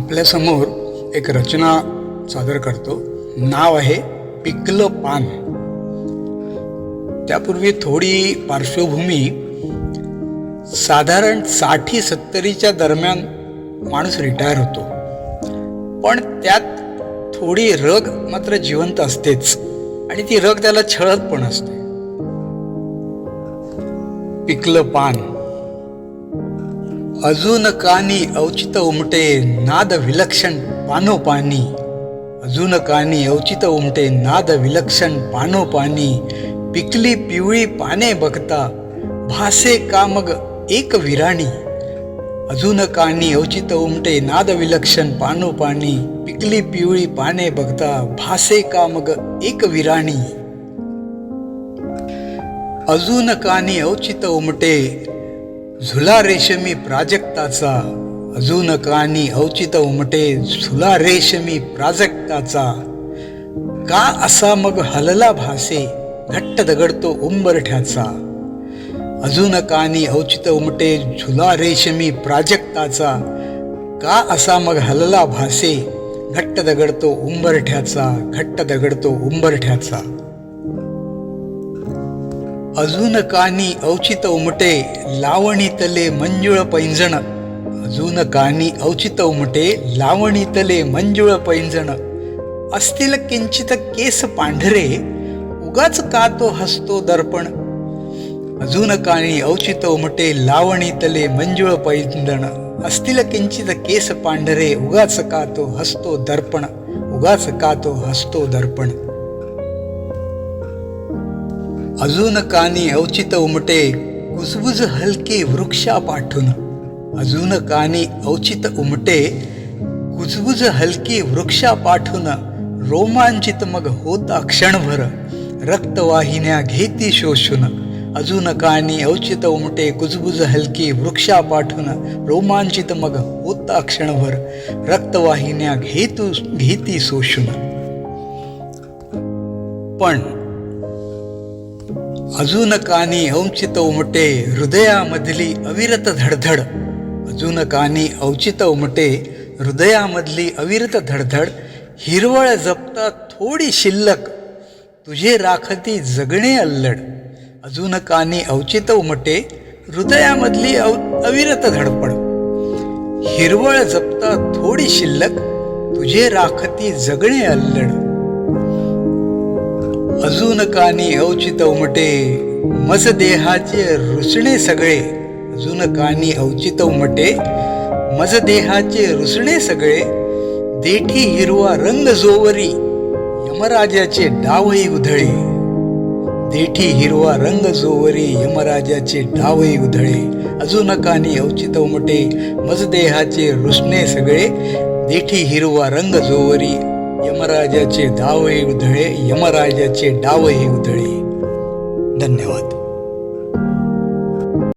आपल्यासमोर एक रचना सादर करतो. नाव आहे पिकलं पान. त्यापूर्वी थोडी पार्श्वभूमी साधारणसाठी सत्तरीच्या दरम्यान माणूस रिटायर होतो. पण त्यात थोडी रग मात्र जिवंत असतेच आणि ती रग त्याला छळत पण असते. पिकलं पान. अजून कानी औचित उमटे नाद विलक्षण पानोपानी अजून कानी औचित उमटे नाद विलक्षण पानोपानी पिकली पिवळी पाने बघता भासे का मग एक विराणी. अजून कानी औचित उमटे नाद विलक्षण पानोपानी पिकली पिवळी पाने बघता भासे का मग एक विराणी. अजून कानी औचित उमटे झुला रेशमी प्राजक्ताचा. अजून कानी औचित उमटे झुला रेशमी प्राजक्ताचा. का असा मग हलला भासे घट्ट दगडतो उंबरठ्याचा. अजून कानी औचित उमटे झुला रेशमी प्राजक्ताचा. का असा मग हलला भासे घट्ट दगडतो उंबरठ्याचा घट्ट दगडतो उंबरठ्याचा. अजून कानी औचित उमटे लावणीतले मंजुळ पैंजण. अजून कानी औचित उमटे लावणीतले मंजुळ पैंजण. असतील किंचित केस पांढरे उगाच का तो हसतो दर्पण? अजून काणी औचित उमटे लावणीतले मंजुळ पैंजण. असतील किंचित केस पांढरे उगाच का तो हसतो दर्पण? उगाच का तो हसतो दर्पण? अजून कानी औचित उमटे कुजबुज हलके वृक्षा पाठून. अजून कानी औचित उमटे कुजबुज हलकी वृक्षा पाठून रोमांचित मग होता क्षणभर. रक्तवाहिन्या घेती शोषून. अजून कानी औचित उमटे कुजबुज हलकी वृक्षा पाठून रोमांचित मग होता क्षणभर. रक्तवाहिन्या घेतू घेती शोषून. पण अजून कानी औचित उमटे हृदयामधली अविरत धडधड. अजून कानी औचित उमटे हृदयामधली अविरत धडधड. हिरवळ जपता थोडी शिल्लक तुझे राखती जगणे अल्लड. अजून कानी औचित उमटे हृदयामधली अव अविरत धडपड. हिरवळ जपता थोडी शिल्लक तुझे राखती जगणे अल्लड. अजून कानी औचित उमटे. मज देहाचे रुसणे सगळे. अजून कानी औचित उमटे. मज देहाचे रुसणे सगळे. देठी हिरवा रंग जोवरी. यमराजाचे डावही उधळे. देठी हिरवा रंग जोवरी यमराजाचे डावही उधळे. अजून कानी औचित उमटे. मज देहाचे रुसणे सगळे. देठी हिरवा रंग जोवरी. यमराजाचे डावही उधळे यमराजाचे डावही उधळे. धन्यवाद.